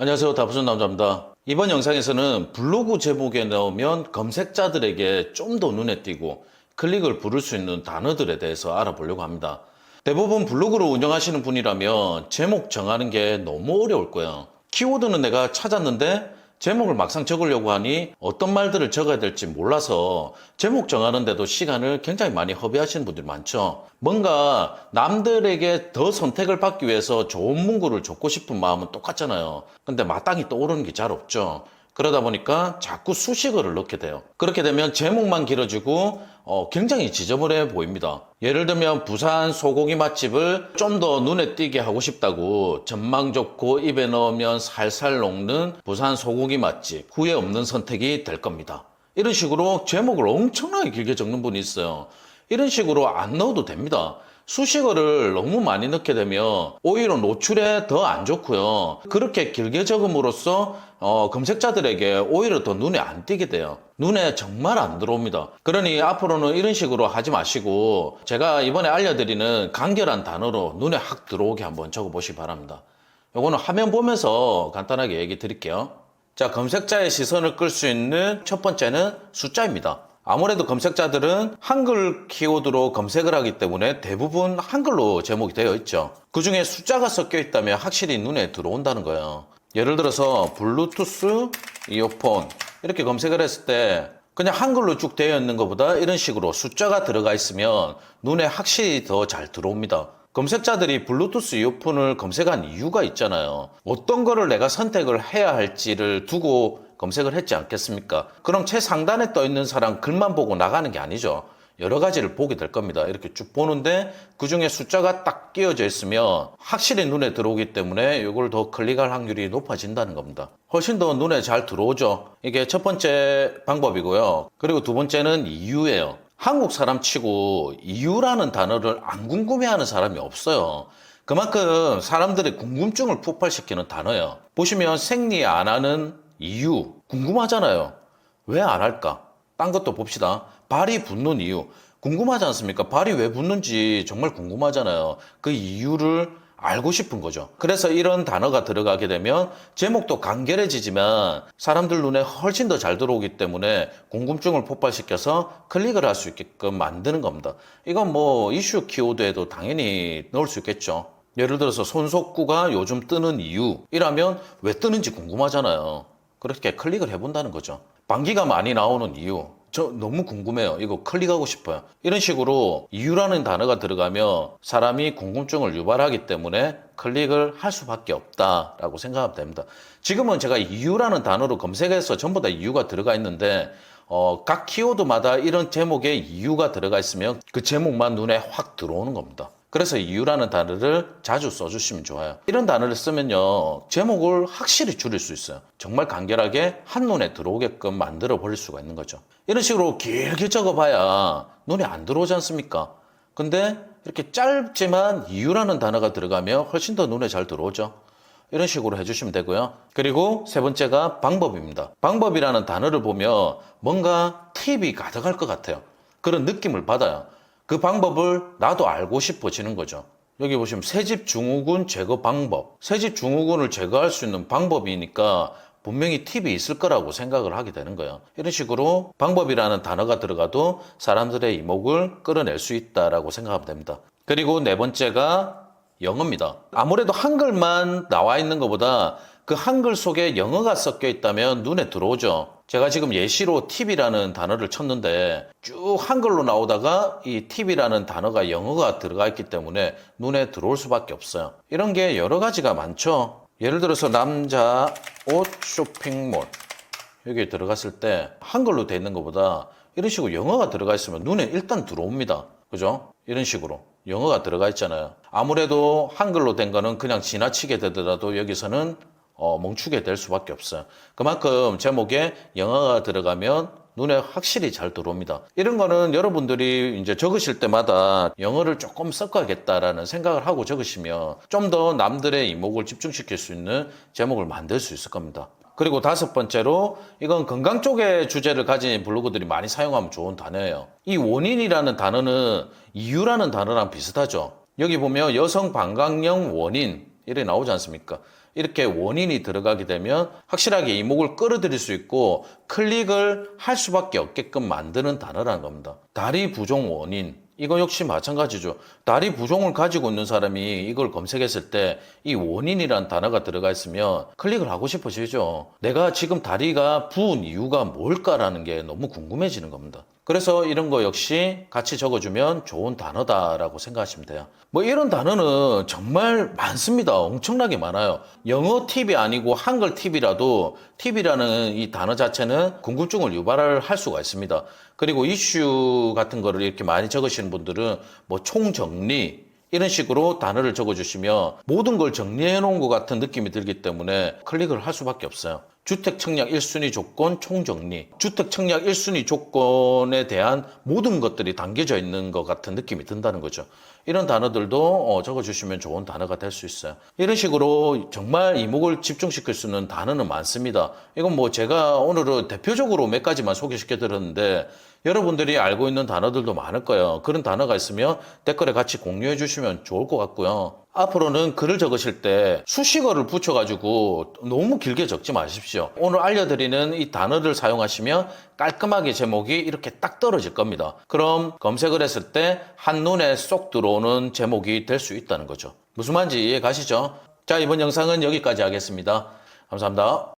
안녕하세요. 다부선 남자입니다. 이번 영상에서는 블로그 제목에 넣으면 검색자들에게 좀 더 눈에 띄고 클릭을 부를 수 있는 단어들에 대해서 알아보려고 합니다. 대부분 블로그를 운영하시는 분이라면 제목 정하는 게 너무 어려울 거예요. 키워드는 내가 찾았는데 제목을 막상 적으려고 하니 어떤 말들을 적어야 될지 몰라서 제목 정하는데도 시간을 굉장히 많이 허비하시는 분들이 많죠. 뭔가 남들에게 더 선택을 받기 위해서 좋은 문구를 적고 싶은 마음은 똑같잖아요. 근데 마땅히 떠오르는 게 잘 없죠. 그러다 보니까 자꾸 수식어를 넣게 돼요. 그렇게 되면 제목만 길어지고 어, 굉장히 지저분해 보입니다. 예를 들면 부산 소고기 맛집을 좀 더 눈에 띄게 하고 싶다고 전망 좋고 입에 넣으면 살살 녹는 부산 소고기 맛집 후회 없는 선택이 될 겁니다. 이런 식으로 제목을 엄청나게 길게 적는 분이 있어요. 이런 식으로 안 넣어도 됩니다. 수식어를 너무 많이 넣게 되면 오히려 노출에 더 안 좋고요. 그렇게 길게 적음으로써 어, 검색자들에게 오히려 더 눈에 안 띄게 돼요. 눈에 정말 안 들어옵니다. 그러니 앞으로는 이런 식으로 하지 마시고 제가 이번에 알려드리는 간결한 단어로 눈에 확 들어오게 한번 적어보시기 바랍니다. 요거는 화면 보면서 간단하게 얘기 드릴게요. 자, 검색자의 시선을 끌 수 있는 첫 번째는 숫자입니다. 아무래도 검색자들은 한글 키워드로 검색을 하기 때문에 대부분 한글로 제목이 되어 있죠. 그 중에 숫자가 섞여 있다면 확실히 눈에 들어온다는 거예요. 예를 들어서 블루투스 이어폰 이렇게 검색을 했을 때 그냥 한글로 쭉 되어 있는 것보다 이런 식으로 숫자가 들어가 있으면 눈에 확실히 더 잘 들어옵니다. 검색자들이 블루투스 이어폰을 검색한 이유가 있잖아요. 어떤 거를 내가 선택을 해야 할지를 두고 검색을 했지 않겠습니까? 그럼 최상단에 떠 있는 사람 글만 보고 나가는 게 아니죠. 여러 가지를 보게 될 겁니다. 이렇게 쭉 보는데 그 중에 숫자가 딱 끼어져 있으면 확실히 눈에 들어오기 때문에 이걸 더 클릭할 확률이 높아진다는 겁니다. 훨씬 더 눈에 잘 들어오죠. 이게 첫 번째 방법이고요. 그리고 두 번째는 이유예요. 한국 사람 치고 이유라는 단어를 안 궁금해하는 사람이 없어요. 그만큼 사람들의 궁금증을 폭발시키는 단어예요. 보시면 생리 안 하는 이유 궁금하잖아요. 왜 안 할까? 딴 것도 봅시다. 발이 붓는 이유 궁금하지 않습니까? 발이 왜 붓는지 정말 궁금하잖아요. 그 이유를 알고 싶은 거죠. 그래서 이런 단어가 들어가게 되면 제목도 간결해지지만 사람들 눈에 훨씬 더 잘 들어오기 때문에 궁금증을 폭발시켜서 클릭을 할 수 있게끔 만드는 겁니다. 이건 뭐 이슈 키워드에도 당연히 넣을 수 있겠죠. 예를 들어서 손석구가 요즘 뜨는 이유 이라면 왜 뜨는지 궁금하잖아요. 그렇게 클릭을 해본다는 거죠. 방귀가 많이 나오는 이유. 저 너무 궁금해요. 이거 클릭하고 싶어요. 이런 식으로 이유라는 단어가 들어가면 사람이 궁금증을 유발하기 때문에 클릭을 할 수밖에 없다라고 생각하면 됩니다. 지금은 제가 이유라는 단어로 검색해서 전부 다 이유가 들어가 있는데 어, 각 키워드마다 이런 제목에 이유가 들어가 있으면 그 제목만 눈에 확 들어오는 겁니다. 그래서 이유라는 단어를 자주 써주시면 좋아요. 이런 단어를 쓰면요, 제목을 확실히 줄일 수 있어요. 정말 간결하게 한눈에 들어오게끔 만들어 버릴 수가 있는 거죠. 이런 식으로 길게 적어봐야 눈에 안 들어오지 않습니까? 근데 이렇게 짧지만 이유라는 단어가 들어가면 훨씬 더 눈에 잘 들어오죠. 이런 식으로 해주시면 되고요. 그리고 세 번째가 방법입니다. 방법이라는 단어를 보면 뭔가 팁이 가득할 것 같아요. 그런 느낌을 받아요. 그 방법을 나도 알고 싶어지는 거죠. 여기 보시면 새집 증후군 제거 방법. 새집 증후군을 제거할 수 있는 방법이니까 분명히 팁이 있을 거라고 생각을 하게 되는 거예요. 이런 식으로 방법이라는 단어가 들어가도 사람들의 이목을 끌어낼 수 있다라고 생각하면 됩니다. 그리고 네 번째가 영어입니다. 아무래도 한글만 나와 있는 것보다 그 한글 속에 영어가 섞여 있다면 눈에 들어오죠. 제가 지금 예시로 팁이라는 단어를 쳤는데 쭉 한글로 나오다가 이 팁이라는 단어가 영어가 들어가 있기 때문에 눈에 들어올 수밖에 없어요. 이런 게 여러 가지가 많죠. 예를 들어서 남자 옷 쇼핑몰 여기 들어갔을 때 한글로 돼 있는 것보다 이런 식으로 영어가 들어가 있으면 눈에 일단 들어옵니다. 그죠? 이런 식으로 영어가 들어가 있잖아요. 아무래도 한글로 된 거는 그냥 지나치게 되더라도 여기서는 어, 멈추게 될 수밖에 없어요. 그만큼 제목에 영어가 들어가면 눈에 확실히 잘 들어옵니다. 이런 거는 여러분들이 이제 적으실 때마다 영어를 조금 섞어야겠다라는 생각을 하고 적으시면 좀 더 남들의 이목을 집중시킬 수 있는 제목을 만들 수 있을 겁니다. 그리고 다섯 번째로 이건 건강 쪽의 주제를 가진 블로그들이 많이 사용하면 좋은 단어예요. 이 원인이라는 단어는 이유라는 단어랑 비슷하죠. 여기 보면 여성 방광염 원인 이렇게 나오지 않습니까? 이렇게 원인이 들어가게 되면 확실하게 이목을 끌어들일 수 있고 클릭을 할 수밖에 없게끔 만드는 단어라는 겁니다. 다리 부종 원인. 이거 역시 마찬가지죠. 다리 부종을 가지고 있는 사람이 이걸 검색했을 때 이 원인이란 단어가 들어가 있으면 클릭을 하고 싶어지죠. 내가 지금 다리가 부은 이유가 뭘까라는 게 너무 궁금해지는 겁니다. 그래서 이런 거 역시 같이 적어주면 좋은 단어다라고 생각하시면 돼요. 뭐 이런 단어는 정말 많습니다. 엄청나게 많아요. 영어 팁이 아니고 한글 팁이라도 팁이라는 이 단어 자체는 궁금증을 유발을 할 수가 있습니다. 그리고 이슈 같은 거를 이렇게 많이 적으시는 분들은 뭐 총정리, 이런 식으로 단어를 적어주시면 모든 걸 정리해 놓은 것 같은 느낌이 들기 때문에 클릭을 할 수밖에 없어요. 주택 청약 1순위 조건 총정리. 주택 청약 1순위 조건에 대한 모든 것들이 담겨져 있는 것 같은 느낌이 든다는 거죠. 이런 단어들도 어, 적어주시면 좋은 단어가 될 수 있어요. 이런 식으로 정말 이목을 집중시킬 수 있는 단어는 많습니다. 이건 뭐 제가 오늘은 대표적으로 몇 가지만 소개시켜 드렸는데 여러분들이 알고 있는 단어들도 많을 거예요. 그런 단어가 있으면 댓글에 같이 공유해 주시면 좋을 것 같고요. 앞으로는 글을 적으실 때 수식어를 붙여가지고 너무 길게 적지 마십시오. 오늘 알려드리는 이 단어를 사용하시면 깔끔하게 제목이 이렇게 딱 떨어질 겁니다. 그럼 검색을 했을 때 한눈에 쏙 들어오는 제목이 될 수 있다는 거죠. 무슨 말인지 이해 가시죠? 자, 이번 영상은 여기까지 하겠습니다. 감사합니다.